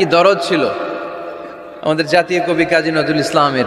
কি দরদ ছিল? আমাদের জাতীয় কবি কাজী নজরুল ইসলামের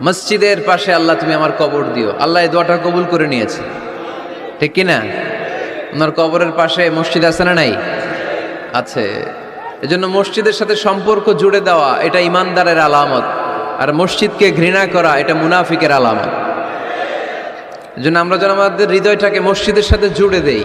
মসজিদের পাশে আল্লাহ তুমি আমার কবর দিও। আল্লাহ এই দোয়াটা কবুল করে নিয়েছে। ঠিক কি না ওনার কবরের পাশে মসজিদ আছে না নাই? আছে। এজন্য মসজিদের সাথে সম্পর্ক জুড়ে দেওয়া এটা ইমানদারের আলামত। আর মসজিদকে ঘৃণা করা এটা মুনাফিকের আলামত। এজন্য আমরা যেন আমাদের হৃদয়টাকে মসজিদের সাথে জুড়ে দেই।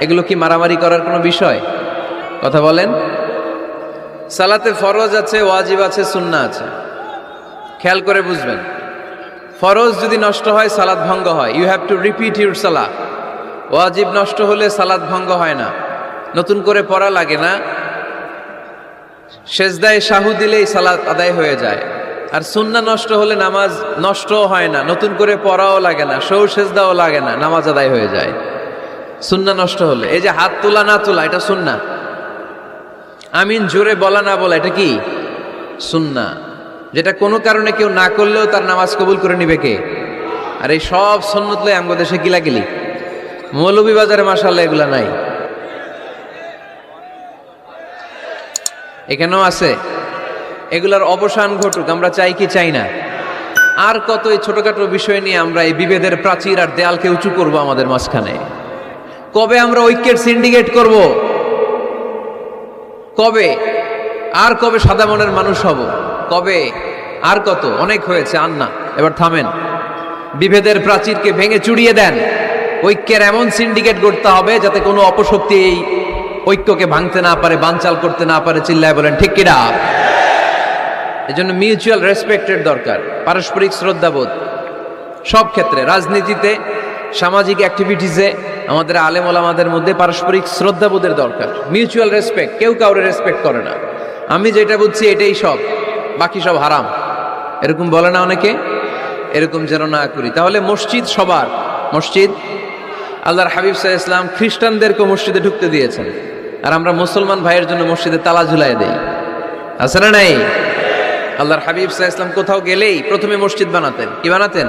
এগুলো কি মারামারি করার কোনো বিষয়? কথা বলেন। সালাতে ফরজ আছে, ওয়াজিব আছে সুন্না আছে। খেয়াল করে বুঝবেন। ফরজ যদি নষ্ট হয় সালাদ ভঙ্গ হয়। You have to repeat your সালা ওয়াজিব নষ্ট হলে সালাদ ভঙ্গ হয় না। নতুন করে পড়া লাগে না। সেজদায় শাহু দিলেই সালাদ আদায় হয়ে যায়। আর সুন্না নষ্ট হলে নামাজ নষ্টও হয় না। নতুন করে পড়াও লাগে না সৌ সেজদাও লাগে না, নামাজ আদায় হয়ে যায়। সুন্না নষ্ট হলে। এই যে হাত তোলা না তোলা, এটা সুন্না। আমিন জোরে বলা না বলা, এটা কি? সুন্না। যেটা কোনো কারণে কেউ না করলেও তার নামাজ কবুল করে নিবে কে? আর এই সব সন্ন্যত লই আমগো দেশে গিলাগিলি। মৌলভীবাজারে মাসাল্লাহ এগুলা নাই। এখানেও আছে। এগুলার অবসান ঘটুক, আমরা চাই কি চাই না। আর কত এই ছোটখাটো বিষয় নিয়ে আমরা এই বিভেদের প্রাচীর আর দেয়ালকে উঁচু করব আমাদের মাঝখানে। কবে আমরা ঐক্যের সিন্ডিকেট করব? কবে? আর কবে সাদা মনের মানুষ হব? কবে? আর কত? অনেক হয়েছে আর না এবার থামেন। বিভেদের প্রাচীরকে ভেঙে চুড়িয়ে দেন। ঐক্যের এমন সিন্ডিকেট করতে হবে যাতে কোনো অপশক্তি এই ঐক্যকে ভাঙতে না পারে, বানচাল করতে না পারে, চিল্লায় বলেন, ঠিক কিনা? এজন্য মিউচুয়াল রেসপেক্টের দরকার, পারস্পরিক শ্রদ্ধাবোধ। সব ক্ষেত্রে, রাজনীতিতে সামাজিক অ্যাক্টিভিটিসে আমাদের আলেম ওলামাদের মধ্যে পারস্পরিক শ্রদ্ধাবোধের দরকার। মিউচুয়াল রেসপেক্ট কেউ কাউরে রেসপেক্ট করে না। আমি যেটা বুঝছি এটাই সব, বাকি সব হারাম। এরকম বলে না অনেকে? এরকম যেন না করি। তাহলে মসজিদ সবার, মসজিদ? আল্লাহর হাবিব সাহা ইসলাম খ্রিস্টানদেরকে মসজিদে ঢুকতে দিয়েছেন। আর আমরা মুসলমান ভাইয়ের জন্য মসজিদে তালা ঝুলাই দেই। আছে না নাই? আল্লাহর হাবিব সাহা ইসলাম কোথাও গেলেই প্রথমে মসজিদ বানাতেন। কি বানাতেন?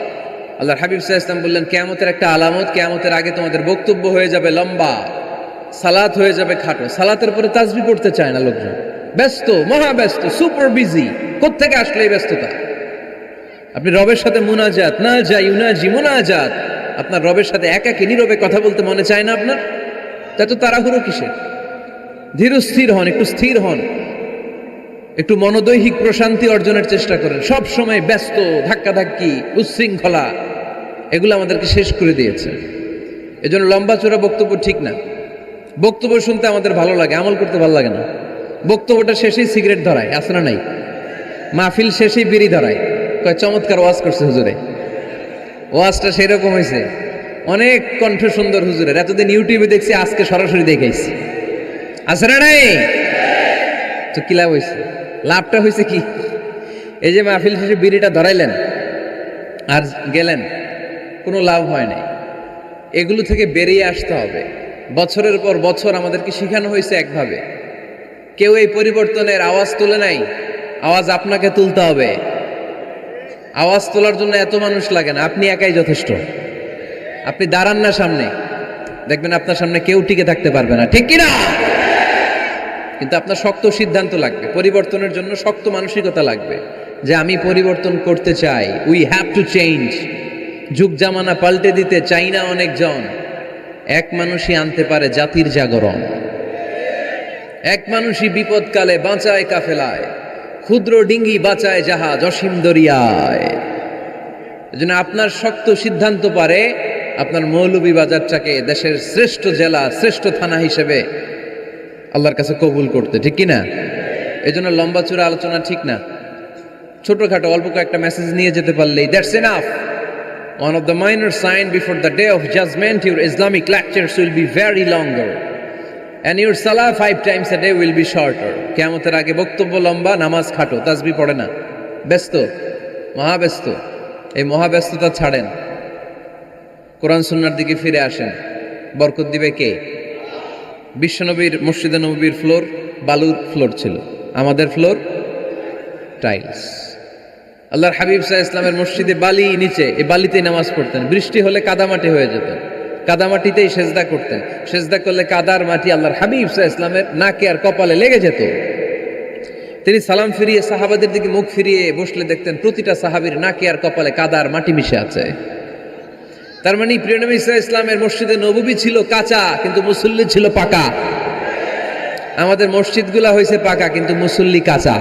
আল্লাহ হাবিব সাহা ইসলাম বললেন, কেয়ামতের একটা আলামত, কেয়ামতের আগে তোমাদের বক্তব্য হয়ে যাবে লম্বা, সালাত হয়ে যাবে খাটো। সালাতের পরে তাজবি পড়তে চায় না লোকজন। ব্যস্ত, মহা ব্যস্ত, সুপার বিজি, কোত্থেকে আসলে এই ব্যস্ততা? আপনি রবের সাথে মুনাজাত না যাই উনাজি মুনাজাত, আপনার রবের সাথে একাকে নীরবে কথা বলতে মনে চায় না আপনার? তা তো তাড়াহুড়ো কিসের? ধীর স্থির হন, একটু স্থির হন। একটু মনোদৈহিক প্রশান্তি অর্জনের চেষ্টা করেন। সব সময় ব্যস্ত, ধাক্কাধাক্কি, উচ্ছৃঙ্খলা। এগুলো আমাদেরকে শেষ করে দিয়েছে। এজন্য লম্বা চূড়া বক্তব্য ঠিক না। বক্তব্য শুনতে আমাদের ভালো লাগে, আমল করতে ভালো লাগে না। বক্তব্যটা শেষেই সিগারেট ধরায়, আছে নাই? মাহফিল শেষেই বিড়ি ধরায়। কয়, চমৎকার ওয়াজ করছে হুজুরে। ওয়াজটা সেরকম হয়েছে অনেক কণ্ঠ সুন্দর হুজুরের। এতদিন ইউটিউবে দেখছি, আজকে সরাসরি দেখাইছি আছে না নাই? তো কি লাভ হয়েছে লাভটা হয়েছে কি? এই যে মাহফিল শেষে বিড়িটা ধরাইলেন আর গেলেন। কোনো লাভ হয় নাই। এগুলো থেকে বেরিয়ে আসতে হবে। বছরের পর বছর আমাদেরকে শেখানো হয়েছে একভাবে। কেউ এই পরিবর্তনের আওয়াজ তুলে নাই, আওয়াজ আপনাকে তুলতে হবে। আওয়াজ তোলার জন্য এত মানুষ লাগে না, আপনি একাই যথেষ্ট। আপনি দাঁড়ান না সামনে। দেখবেন আপনার সামনে কেউ টিকে থাকতে পারবে না, ঠিক কিনা? কিন্তু আপনার শক্ত সিদ্ধান্ত লাগবে, পরিবর্তনের জন্য শক্ত মানসিকতা লাগবে যে আমি পরিবর্তন করতে চাই উই হ্যাভ টু চেঞ্জ যুগ জামানা পাল্টে দিতে চাই না অনেকজন। এক মানুষই আনতে পারে জাতির জাগরণ। এক মানুষই বিপদকালে বাঁচায় কাফেলায়। ক্ষুদ্র ডিঙ্গি বাঁচায় জাহাজ অসীম দরিয়ায়। আপনার শক্ত সিদ্ধান্ত পারে, আপনার মৌলভীবাজারটাকে দেশের শ্রেষ্ঠ জেলা, শ্রেষ্ঠ থানা হিসেবে আল্লাহর কাছে কবুল করতে, ঠিক কি না এই জন্য লম্বা চূড়া আলোচনা ঠিক না। ছোটখাটো অল্প কয়েকটা মেসেজ নিয়ে যেতে পারলেই that's enough One of the minor sign before the day of judgment, your Islamic lectures will be very longer. And your salah five times a day will be shorter. কেয়ামতের আগে বক্তব্য লম্বা নামাজ খাটো তাসবি পড়ে না ব্যস্ত মহাব্যস্ত এই মহাব্যস্ততা ছাড়েন কোরআন সুন্নার দিকে ফিরে আসেন বরকত দিবে কে বিশ্বনবীর মসজিদে নবীর ফ্লোর বালুর ফ্লোর ছিল আমাদের ফ্লোর টাইলস আল্লাহর হাবিব সাহা ইসলামের মসজিদে বালি নিচে, এই বালিতেই নামাজ পড়তেন। বৃষ্টি হলে কাদামাটি হয়ে যেত। কাদামাটিতেই সেজদা করতেন। সেজদা করলে কাদার মাটি আল্লাহর হাবিব সাহা ইসলামের নাকে আর কপালে লেগে যেত। তিনি সালাম ফিরিয়ে সাহাবাদের দিকে মুখ ফিরিয়ে বসলে দেখতেন প্রতিটা সাহাবীর নাকে আর কপালে কাদার মাটি মিশে আছে। তার মানে প্রিয়নবী ইসা ইসলামের মসজিদে নববী ছিল কাঁচা, কিন্তু মুসল্লি ছিল পাকা। আমাদের মসজিদগুলা হয়েছে পাকা, কিন্তু মুসল্লি কাঁচা।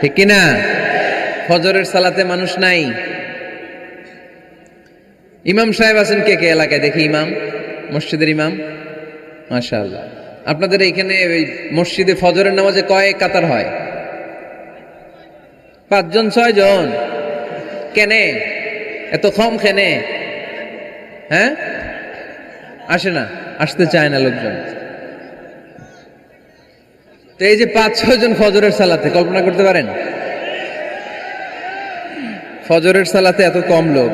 ঠিক কিনা? ফজরের সালাতে মানুষ নাই। ইমাম সাহেব আছেন কে কে এলাকায়? দেখি ইমাম, মসজিদের ইমাম। মাশাআল্লাহ। আপনাদের এইখানে ওই মসজিদে ফজরের নামাজে কয় কাতার হয়? পাঁচজন ছয় জন কেনে? এত কম কেনে? হ্যাঁ? আসে না, আসতে চায় না লোকজন। তো এই যে পাঁচ ছয় জন ফজরের সালাতে, কল্পনা করতে পারেন? ফজরের সালাতে এত কম লোক।